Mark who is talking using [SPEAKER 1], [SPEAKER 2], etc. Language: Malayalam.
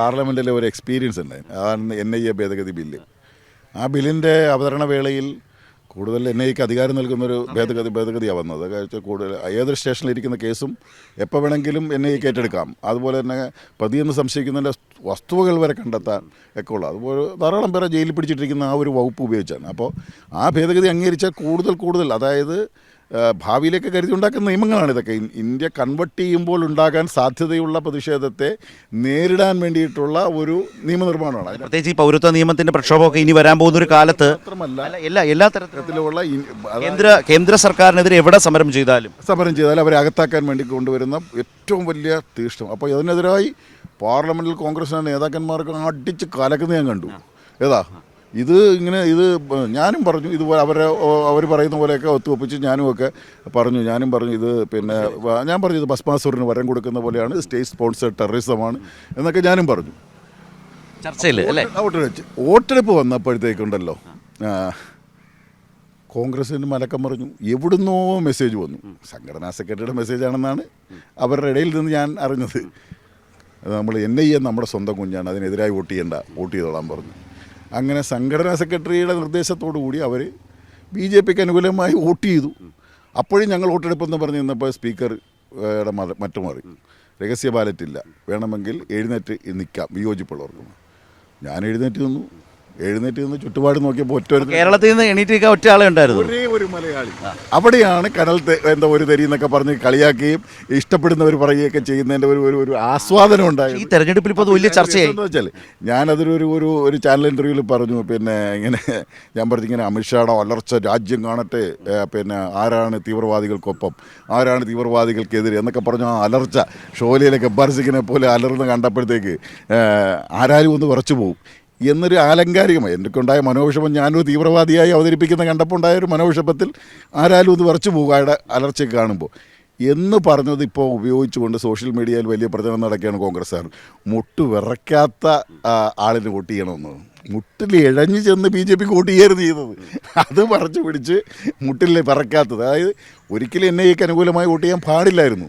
[SPEAKER 1] പാർലമെന്റിലെ ഒരു എക്സ്പീരിയൻസ് ഉണ്ട്. അതാണ് എൻ ഐ എ ഭേദഗതി ബില്ല്. ആ ബില്ലിന്റെ അവതരണ വേളയിൽ കൂടുതൽ എൻ ഐക്ക് അധികാരം നൽകുന്നൊരു ഭേദഗതി ഭേദഗതിയാണ് വന്നത്. കാരണം കൂടുതൽ ഏതൊരു സ്റ്റേഷനിലിരിക്കുന്ന കേസും എപ്പോൾ വേണമെങ്കിലും എൻ ഐക്ക് ഏറ്റെടുക്കാം. അതുപോലെ തന്നെ പ്രതിയെന്ന് സംശയിക്കുന്നതിന്റെ വസ്തുവകൾ വരെ കണ്ടെത്താൻ ഒക്കെ ഉള്ളു അതുപോലെ ധാരാളം പേരെ ജയിലിൽ പിടിച്ചിട്ടിരിക്കുന്ന ആ ഒരു വകുപ്പ് ഉപയോഗിച്ചാണ്. അപ്പോൾ ആ ഭേദഗതി അംഗീകരിച്ചാൽ കൂടുതൽ കൂടുതൽ അതായത് ഭാവിയിലേക്ക് കരുതി ഉണ്ടാക്കുന്ന നിയമങ്ങളാണ് ഇതൊക്കെ. ഇന്ത്യ കൺവെർട്ട് ചെയ്യുമ്പോൾ ഉണ്ടാകാൻ സാധ്യതയുള്ള പ്രതിഷേധത്തെ നേരിടാൻ വേണ്ടിയിട്ടുള്ള ഒരു നിയമനിർമ്മാണമാണ്.
[SPEAKER 2] പ്രത്യേകിച്ച് ഈ പൗരത്വ നിയമത്തിന്റെ പ്രക്ഷോഭമൊക്കെ ഇനി വരാൻ പോകുന്ന ഒരു കാലത്ത് എല്ലാ എല്ലാ
[SPEAKER 1] തരത്തിലുള്ള
[SPEAKER 2] കേന്ദ്ര കേന്ദ്ര സർക്കാരിനെതിരെ എവിടെ സമരം ചെയ്താലും.
[SPEAKER 1] സമരം ചെയ്താലും അവരെ അകത്താക്കാൻ വേണ്ടി കൊണ്ടുവരുന്ന ഏറ്റവും വലിയ തീഷ്ണം. അപ്പോൾ ഇതിനെതിരായി പാർലമെന്റിൽ കോൺഗ്രസിന്റെ നേതാക്കന്മാർക്ക് അടിച്ച് കലക്കുന്ന ഞാൻ കണ്ടു. ഏതാ? ഇത് ഇങ്ങനെ ഇത് ഞാനും പറഞ്ഞു ഇതുപോലെ അവരെ അവർ പറയുന്ന പോലെയൊക്കെ ഒത്തുവപ്പിച്ച് ഞാനും ഒക്കെ പറഞ്ഞു ഞാനും പറഞ്ഞു ഇത് പിന്നെ ഞാൻ പറഞ്ഞു ഇത് ഭസ്മാസുറിന് വരം കൊടുക്കുന്ന പോലെയാണ് സ്റ്റേറ്റ് സ്പോൺസേഡ് ടെററിസമാണ് എന്നൊക്കെ ഞാനും പറഞ്ഞു.
[SPEAKER 2] ചർച്ചയിൽ അല്ലേ?
[SPEAKER 1] വോട്ടെടുപ്പ് വോട്ടെടുപ്പ് വന്നപ്പോഴത്തേക്കുണ്ടല്ലോ. കോൺഗ്രസിന് മലക്കം പറഞ്ഞു എവിടുന്നോ മെസ്സേജ് വന്നു. സംഘടനാ സെക്രട്ടറിയുടെ മെസ്സേജ് ആണെന്നാണ് അവരുടെ ഇടയിൽ നിന്ന് ഞാൻ അറിഞ്ഞത്. നമ്മൾ എൻ ഐ എ നമ്മുടെ സ്വന്തം കുഞ്ഞാണ് അതിനെതിരായി വോട്ട് ചെയ്യേണ്ട വോട്ട് ചെയ്തോളാൻ പറഞ്ഞു. അങ്ങനെ സംഘടനാ സെക്രട്ടറിയുടെ നിർദ്ദേശത്തോടു കൂടി അവർ ബി ജെ പിക്ക് അനുകൂലമായി വോട്ട് ചെയ്തു. അപ്പോഴും ഞങ്ങൾ വോട്ടെടുപ്പെന്ന് പറഞ്ഞ് നിന്നപ്പോൾ മത മറ്റു മാറി. രഹസ്യ ബാലറ്റ് ഇല്ല വേണമെങ്കിൽ എഴുന്നേറ്റ് നിൽക്കാം. വിയോജിപ്പുള്ളവർക്കും. ഞാൻ എഴുന്നേറ്റ് നിന്നു. എഴുന്നേറ്റ് നിന്ന് ചുറ്റുപാട് നോക്കിയപ്പോൾ ഒറ്റ ഒരു
[SPEAKER 2] കേരളത്തിൽ നിന്ന് എണീറ്റിരിക്കാൻ ഒറ്റ ആളെ ഉണ്ടായിരുന്നു.
[SPEAKER 1] ഒരേ ഒരു മലയാളി. അവിടെയാണ് കടൽ എന്താ ഒരു തരി എന്നൊക്കെ പറഞ്ഞ് കളിയാക്കുകയും ഇഷ്ടപ്പെടുന്നവർ പറയുകയൊക്കെ ചെയ്യുന്നതിന്റെ ഒരു ഒരു ആസ്വാദനം ആസ്വാദനം
[SPEAKER 2] ഈ തെരഞ്ഞെടുപ്പിൽ ഇപ്പോൾ വലിയ ചർച്ചയായി.
[SPEAKER 1] എന്ന് വെച്ചാൽ ഞാനതൊരു ഒരു ഒരു ഒരു ചാനൽ ഇന്റർവ്യൂവിൽ പറഞ്ഞു. പിന്നെ ഇങ്ങനെ ഞാൻ പറഞ്ഞു ഇങ്ങനെ അമിത്ഷായുടെ വളർച്ച രാജ്യം കാണട്ടെ പിന്നെ ആരാണ് തീവ്രവാദികൾക്കൊപ്പം ആരാണ് തീവ്രവാദികൾക്കെതിരെ എന്നൊക്കെ പറഞ്ഞു ആ അലർച്ച ഷോലയിലെ ഗബ്ബാർ സിംഗിനെ പോലെ അലർന്ന് കണ്ടപ്പോഴത്തേക്ക് ആരാലും ഒന്ന് കുറച്ചു പോകും എന്നൊരു ആലങ്കാരികമായി എനിക്കുണ്ടായ മനോവിഷമം ഞാനൊരു തീവ്രവാദിയായി അവതരിപ്പിക്കുന്ന കണ്ടപ്പോൾ ഉണ്ടായ ഒരു മനോവിഷമത്തിൽ ആരാലും ഇത് വരച്ചു പോകാതെ അലർച്ചയൊക്കെ കാണുമ്പോൾ. എന്ന് പറഞ്ഞത് ഇപ്പോൾ ഉപയോഗിച്ചുകൊണ്ട് സോഷ്യൽ മീഡിയയിൽ വലിയ പ്രചരണം നടക്കുകയാണ് കോൺഗ്രസ്സുകാർ മുട്ട് വിറയ്ക്കാത്ത ആളിന് വോട്ട് ചെയ്യണമെന്ന്. മുട്ടിൽ ഇഴഞ്ഞു ചെന്ന് ബി ജെ പിക്ക് വോട്ട് ചെയ്യരുത് ചെയ്തത്. അത് പറിച്ചു പിടിച്ച് മുട്ടിൽ വിറക്കാത്തത് അതായത് ഒരിക്കലും എൻ ഐക്ക് അനുകൂലമായി വോട്ട് ചെയ്യാൻ പാടില്ലായിരുന്നു.